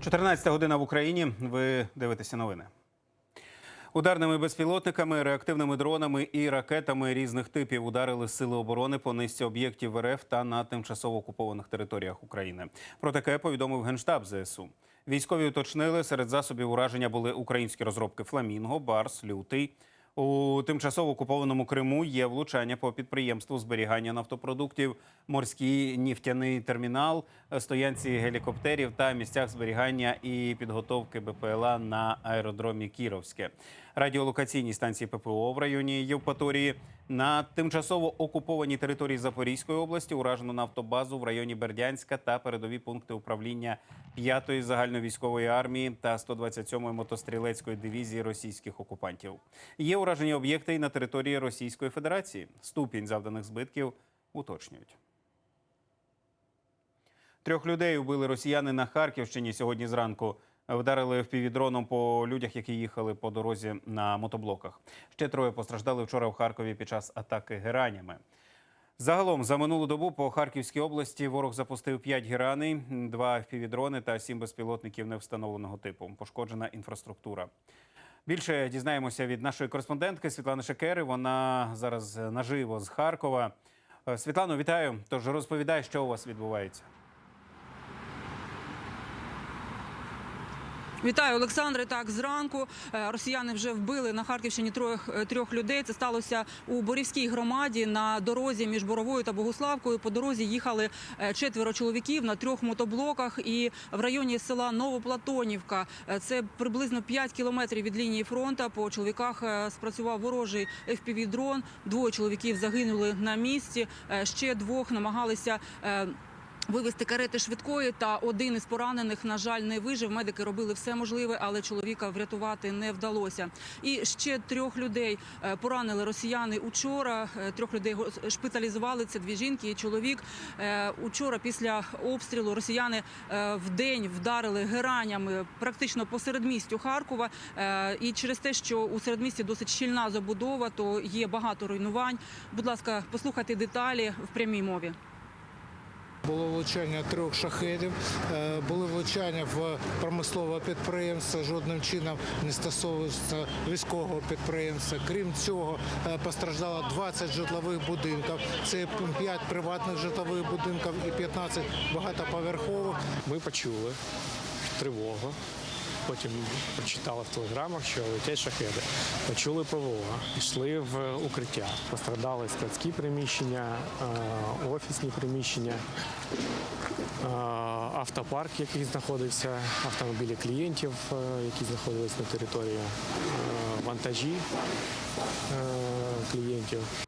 14 година в Україні. Ви дивитеся новини. Ударними безпілотниками, реактивними дронами і ракетами різних типів ударили сили оборони по низці об'єктів РФ та на тимчасово окупованих територіях України. Про таке повідомив генштаб ЗСУ. Військові уточнили, серед засобів ураження були українські розробки Фламінго, Барс, Лютий. У тимчасово окупованому Криму є влучання по підприємству зберігання нафтопродуктів, морський нефтяний термінал, стоянці гелікоптерів та місцях зберігання і підготовки БПЛА на аеродромі Кіровське. Радіолокаційні станції ППО в районі Євпаторії на тимчасово окупованій території Запорізької області уражено нафтобазу в районі Бердянська та передові пункти управління 5-ї загальновійськової армії та 127-ї мотострілецької дивізії російських окупантів. Є уражені об'єкти і на території Російської Федерації. Ступінь завданих збитків уточнюють. Трьох людей убили росіяни на Харківщині сьогодні зранку. Вдарили впівдроном по людях, які їхали по дорозі на мотоблоках. Ще троє постраждали вчора в Харкові під час атаки геранями. Загалом за минулу добу по Харківській області ворог запустив 5 гераней, 2 впівдрони та 7 безпілотників невстановленого типу. Пошкоджена інфраструктура. Більше дізнаємося від нашої кореспондентки Світлани Шекери. Вона зараз наживо з Харкова. Е, Світлано, вітаю. Тож розповідай, що у вас відбувається. Вітаю, Олександре. Так, зранку е, росіяни вже вбили на Харківщині трьох, е, трьох людей. Це сталося у Борівській громаді на дорозі між Боровою та Богуславкою. По дорозі їхали е, четверо чоловіків на трьох мотоблоках. І в районі села Новоплатонівка це приблизно 5 кілометрів від лінії фронту. По чоловіках спрацював ворожий FPV-дрон. Двоє чоловіків загинули на місці. Ще двох намагалися. Вивезти карети швидкої та один із поранених, на жаль, не вижив. Медики робили все можливе, але чоловіка врятувати не вдалося. І ще трьох людей е, поранили росіяни учора. Е, Трьох людей шпиталізували. Це дві жінки і чоловік. Е, Учора після обстрілу росіяни в день вдарили геранями практично по середмістю Харкова. І через те, що у середмісті досить щільна забудова, то є багато руйнувань. Будь ласка, послухайте деталі в прямій мові. Було влучання трьох шахедів, е, були влучання в промислове підприємство, жодним чином не стосовується військового підприємства. Крім цього, е, постраждало 20 житлових будинків. Це 5 приватних житлових будинків і 15 багатоповерхових. Ми почули тривогу. Потім прочитали в телеграмах, що летять шахеди. Почули ПВО, пішли в укриття. Постраждали складські приміщення, е, офісні приміщення, е, автопарк, який знаходився, автомобілі клієнтів, е, які знаходились на території, вантажі клієнтів.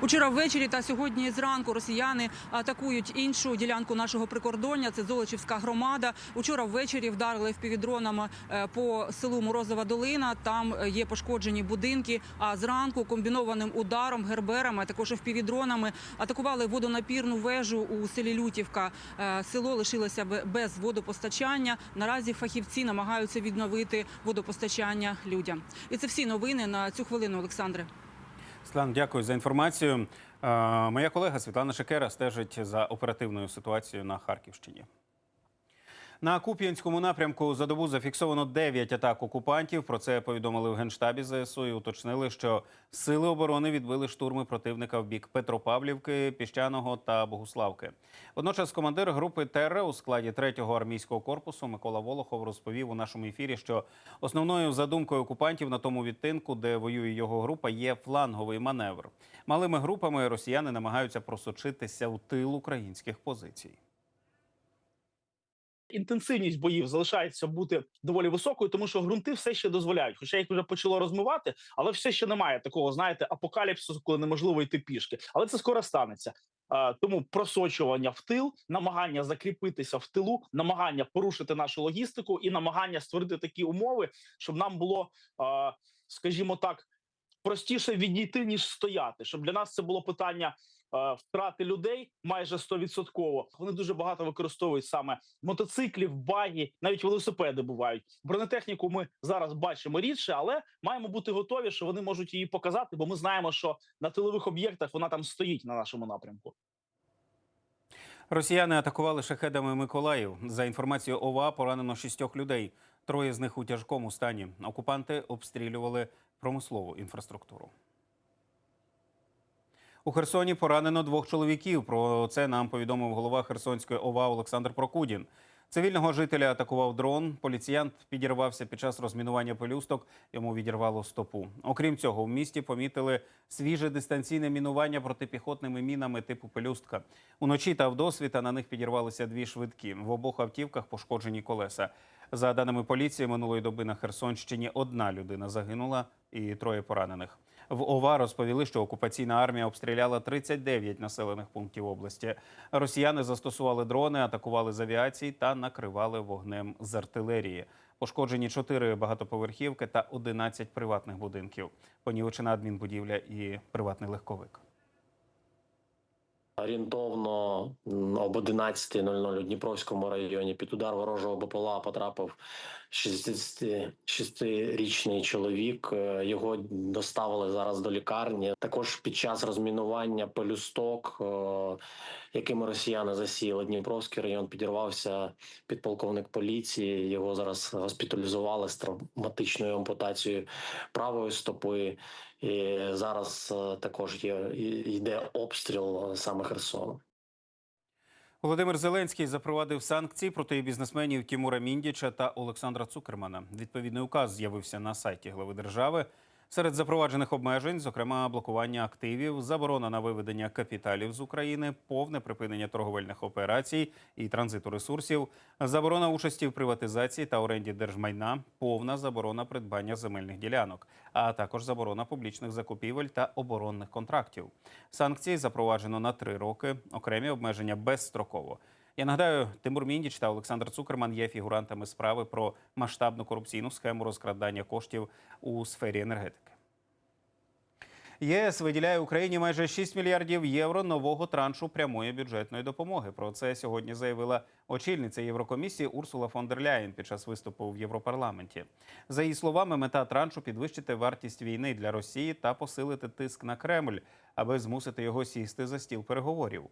Учора ввечері та сьогодні зранку росіяни атакують іншу ділянку нашого прикордоння. Це Золочівська громада. Учора ввечері вдарили впівдронами е, по селу Морозова Долина. Там е, є пошкоджені будинки. А зранку комбінованим ударом, герберами, а також впівдронами атакували водонапірну вежу у селі Лютівка. Е, Село лишилося бе- без водопостачання. Наразі фахівці намагаються відновити водопостачання людям. І це всі новини на цю хвилину, Олександре. Світлана, дякую за інформацію. Е, Моя колега Світлана Шекера стежить за оперативною ситуацією на Харківщині. На Куп'янському напрямку за добу зафіксовано 9 атак окупантів. Про це повідомили в генштабі ЗСУ і уточнили, що сили оборони відбили штурми противника в бік Петропавлівки, Піщаного та Богуславки. Водночас командир групи Терра у складі 3-го армійського корпусу Микола Волохов розповів у нашому ефірі, що основною задумкою окупантів на тому відтинку, де воює його група, є фланговий маневр. Малими групами росіяни намагаються просочитися в тил українських позицій. Інтенсивність боїв залишається бути доволі високою, тому що ґрунти все ще дозволяють. Хоча їх вже почало розмивати, але все ще немає такого, знаєте, апокаліпсису, коли неможливо йти пішки. Але це скоро станеться. Тому просочування в тил, намагання закріпитися в тилу, намагання порушити нашу логістику і намагання створити такі умови, щоб нам було, скажімо так, простіше відійти ніж стояти. Щоб для нас це було питання втрати людей майже 100%. Вони дуже багато використовують саме мотоциклів, багі, навіть велосипеди бувають. Бронетехніку ми зараз бачимо рідше, але маємо бути готові, що вони можуть її показати, бо ми знаємо, що на тилових об'єктах вона там стоїть на нашому напрямку. Росіяни атакували шахедами Миколаїв. За інформацією ОВА, поранено шістьох людей. Троє з них у тяжкому стані. Окупанти обстрілювали промислову інфраструктуру. У Херсоні поранено двох чоловіків. Про це нам повідомив голова Херсонської ОВА Олександр Прокудін. Цивільного жителя атакував дрон. Поліціянт підірвався під час розмінування пелюсток. Йому відірвало стопу. Окрім цього, в місті помітили свіже дистанційне мінування протипіхотними мінами типу пелюстка. Уночі та вдосвіта на них підірвалися дві швидкі. В обох автівках пошкоджені колеса. За даними поліції, минулої доби на Херсонщині одна людина загинула і троє поранених. В ОВА розповіли, що окупаційна армія обстріляла 39 населених пунктів області. Росіяни застосували дрони, атакували з авіації та накривали вогнем з артилерії. Пошкоджені 4 багатоповерхівки та 11 приватних будинків. Понівечена адмінбудівля і приватний легковик. Орієнтовно об 11.00 у Дніпровському районі під удар ворожого БПЛА потрапив 66-річний чоловік. Е, Його доставили зараз до лікарні. Також під час розмінування пелюсток, е, якими росіяни засіяли Дніпровський район, підірвався підполковник поліції. Його зараз госпіталізували з травматичною ампутацією правої стопи. І зараз е, також є йде обстріл саме Херсону. Володимир Зеленський запровадив санкції проти бізнесменів Тімура Міндіча та Олександра Цукермана. Відповідний указ з'явився на сайті глави держави. Серед запроваджених обмежень, зокрема, блокування активів, заборона на виведення капіталів з України, повне припинення торговельних операцій і транзиту ресурсів, заборона участі в приватизації та оренді держмайна, повна заборона придбання земельних ділянок, а також заборона публічних закупівель та оборонних контрактів. Санкції запроваджено на три роки, окремі обмеження безстроково. Я нагадаю, Тимур Міндіч та Олександр Цукерман є фігурантами справи про масштабну корупційну схему розкрадання коштів у сфері енергетики. ЄС виділяє Україні майже 6 мільярдів євро нового траншу прямої бюджетної допомоги. Про це сьогодні заявила очільниця Єврокомісії Урсула фон дер Ляєн під час виступу в Європарламенті. За її словами, мета траншу підвищити вартість війни для Росії та посилити тиск на Кремль, аби змусити його сісти за стіл переговорів.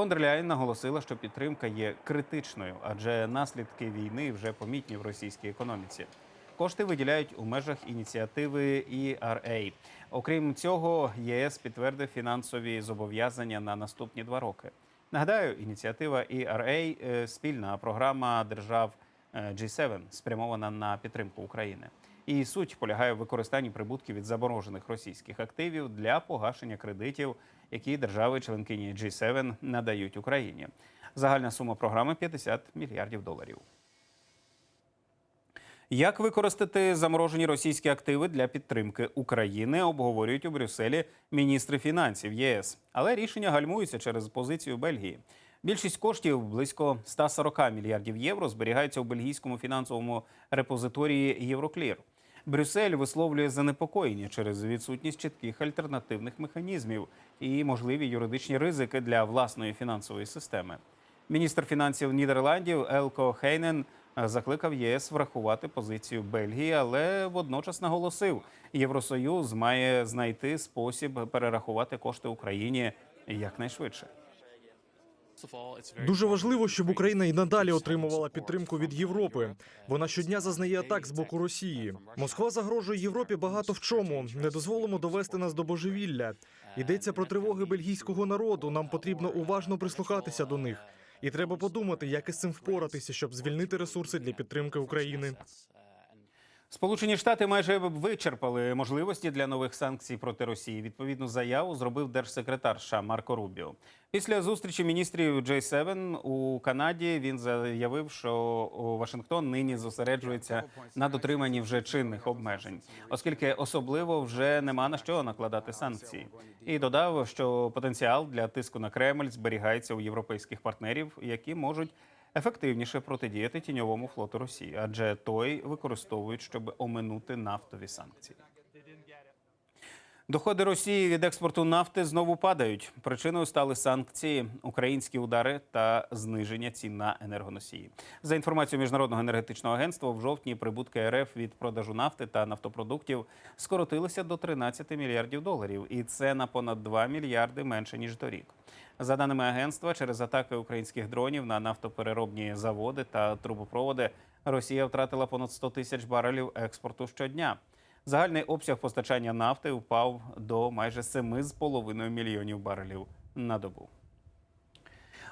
Фон дер наголосила, що підтримка є критичною, адже наслідки війни вже помітні в російській економіці. Кошти виділяють у межах ініціативи ERA. Окрім цього, ЄС підтвердив фінансові зобов'язання на наступні два роки. Нагадаю, ініціатива ERA – е, спільна програма держав е, G7, спрямована на підтримку України. І суть полягає в використанні прибутків від заморожених російських активів для погашення кредитів, які держави-членкині G7 надають Україні. Загальна сума програми 50 мільярдів доларів. Як використати заморожені російські активи для підтримки України, обговорюють у Брюсселі міністри фінансів ЄС. Але рішення гальмуються через позицію Бельгії. Більшість коштів близько 140 мільярдів євро зберігається у бельгійському фінансовому репозиторії Євроклір. Брюссель висловлює занепокоєння через відсутність чітких альтернативних механізмів і можливі юридичні ризики для власної фінансової системи. Міністр фінансів Нідерландів Елко Хейнен е, закликав ЄС врахувати позицію Бельгії, але водночас наголосив, Євросоюз має знайти спосіб перерахувати кошти Україні якнайшвидше. Дуже важливо, щоб Україна і надалі отримувала підтримку від Європи. Вона щодня зазнає атак з боку Росії. Москва загрожує Європі багато в чому. Не дозволимо довести нас до божевілля. Йдеться про тривоги бельгійського народу. Нам потрібно уважно прислухатися до них. І треба подумати, як із цим впоратися, щоб звільнити ресурси для підтримки України. Сполучені Штати майже вичерпали можливості для нових санкцій проти Росії. Відповідну заяву зробив держсекретар США Марко Рубіо. Після зустрічі міністрів J7 у Канаді він заявив, що Вашингтон нині зосереджується на дотриманні вже чинних обмежень, оскільки особливо вже нема на що накладати санкції. І додав, що потенціал для тиску на Кремль зберігається у європейських партнерів, які можуть ефективніше протидіяти тіньовому флоту Росії, адже той використовують, щоб оминути нафтові санкції. Доходи Росії від експорту нафти знову падають. Причиною стали санкції, українські удари та зниження цін на енергоносії. За інформацією міжнародного енергетичного агентства, в жовтні прибутки РФ від продажу нафти та нафтопродуктів скоротилися до 13 мільярдів доларів, і це на понад 2 мільярди менше ніж торік. За даними агентства, через атаки українських дронів на нафтопереробні заводи та трубопроводи Росія втратила понад 100 тисяч барелів експорту щодня. Загальний обсяг постачання нафти впав до майже 7,5 мільйонів барелів на добу.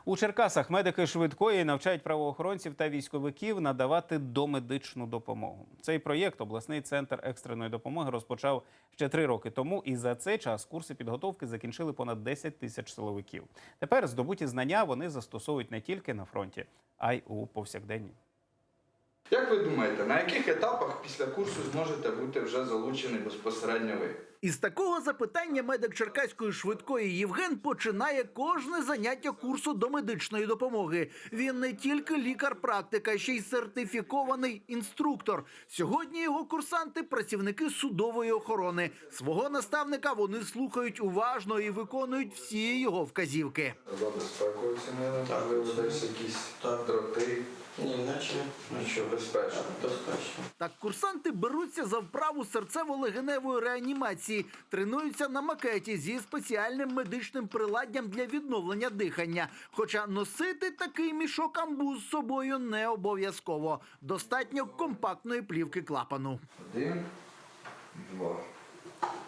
У Черкасах медики швидкої навчають правоохоронців та військовиків надавати домедичну допомогу. Цей проєкт обласний центр екстреної допомоги розпочав ще три роки тому, і за цей час курси підготовки закінчили понад 10 тисяч силовиків. Тепер здобуті знання вони застосовують не тільки на фронті, а й у повсякденні. Як ви думаєте, на яких етапах після курсу зможете бути вже залучені безпосередньо ви? Із такого запитання медик Черкаської швидкої Євген починає кожне заняття курсу до медичної допомоги. Він не тільки лікар-практик, а ще й сертифікований інструктор. Сьогодні його курсанти працівники судової охорони. Свого наставника вони слухають уважно і виконують всі його вказівки. За безпекою оцінили, можливо, десь якісь дроти. Ні, наче Нічого безпечно. безпечно. Так курсанти беруться за вправу серцево-легеневої реанімації, тренуються на макеті зі спеціальним медичним приладдям для відновлення дихання. Хоча носити такий мішок амбу з собою не обов'язково. Достатньо компактної плівки клапану. Один, два.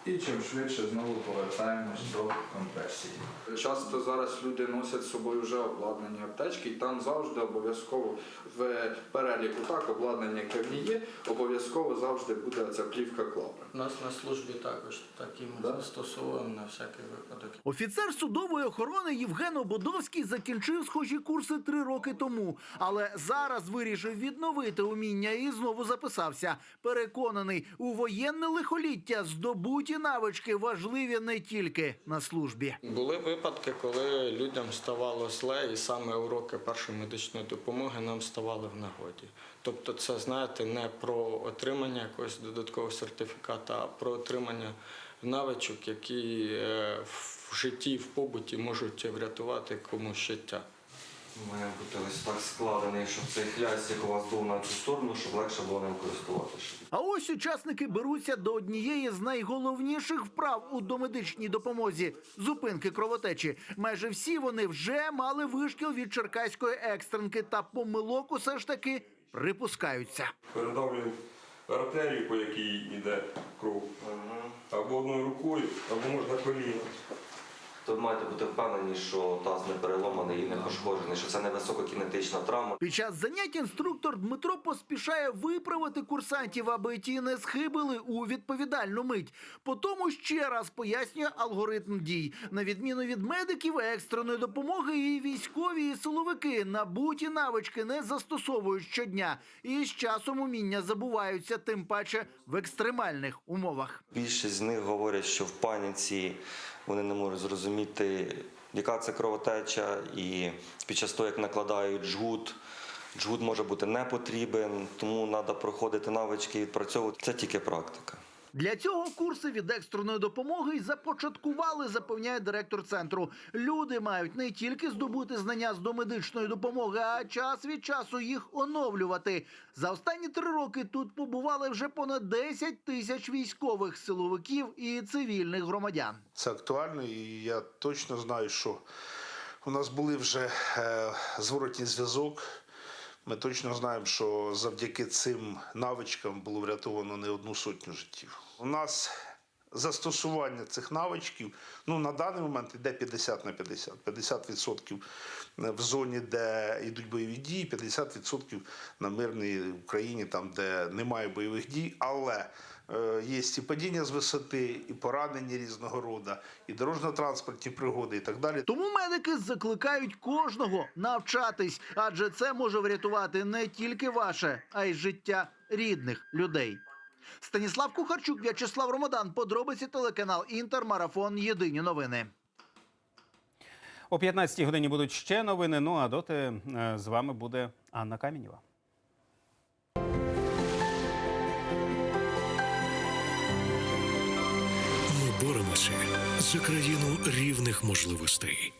І чим швидше знову повертаємось до компресії. Часто зараз люди носять з собою вже обладнані аптечки, і там завжди обов'язково в переліку так обладнання, яке в ній є, обов'язково завжди буде ця плівка клапан. У нас на службі також такі ми Да? застосовуємо на всякий випадок. Офіцер судової охорони Євген Ободовський закінчив схожі курси три роки тому, але зараз вирішив відновити уміння і знову записався. Переконаний, у воєнне лихоліття здобуті навички важливі не тільки на службі. Були випадки, коли людям ставало зле, і саме уроки першої медичної допомоги нам ставали в нагоді. Тобто, це знаєте не про отримання якогось додаткового сертифіката, а про отримання навичок, які е, в житті, в побуті можуть врятувати комусь життя. Має бути ось так складений, щоб цей хлястик у вас був на цю сторону, щоб легше було ним користуватися. А ось учасники беруться до однієї з найголовніших вправ у домедичній допомозі зупинки кровотечі. Майже всі вони вже мали вишкіл від черкаської екстренки, та помилок усе ж таки припускаються. передавлюємо артерію, по якій йде кров, або одною рукою, або можна коліном. То ви маєте бути впевнені, що таз не переломаний і не пошкоджений, що це не висококінетична травма. Під час занять інструктор Дмитро поспішає виправити курсантів, аби ті не схибили у відповідальну мить. Потому ще раз пояснює алгоритм дій. На відміну від медиків екстреної допомоги, і військові і силовики набуті навички не застосовують щодня, і з часом уміння забуваються, тим паче в екстремальних умовах. Більшість з них говорять, що в паніці вони не можуть зрозуміти, яка це кровотеча, і під час того, як накладають жгут, жгут може бути не потрібен, тому треба проходити навички і відпрацьовувати. Це тільки практика. Для цього курси від екстреної допомоги й започаткували, запевняє директор центру. Люди мають не тільки здобути знання з домедичної допомоги, а час від часу їх оновлювати. За останні три роки тут побували вже понад 10 тисяч військових силовиків і цивільних громадян. Це актуально, і я точно знаю, що у нас були вже е, зворотній зв'язок. Ми точно знаємо, що завдяки цим навичкам було врятовано не одну сотню життів. У нас застосування цих навичків ну, на даний момент йде 50 на 50. 50% в зоні, де йдуть бойові дії, 50% на мирній Україні, там, де немає бойових дій. Але е, є і падіння з висоти, і поранення різного роду, і дорожньо-транспортні пригоди, і так далі. Тому медики закликають кожного навчатись, адже це може врятувати не тільки ваше, а й життя рідних людей. Станіслав Кухарчук, В'ячеслав Ромадан. Подробиці телеканал Інтер. Марафон. Єдині новини. О 15-й годині будуть ще новини. Ну а доти е, з вами буде Анна Камінєва. Боремося за країну рівних можливостей.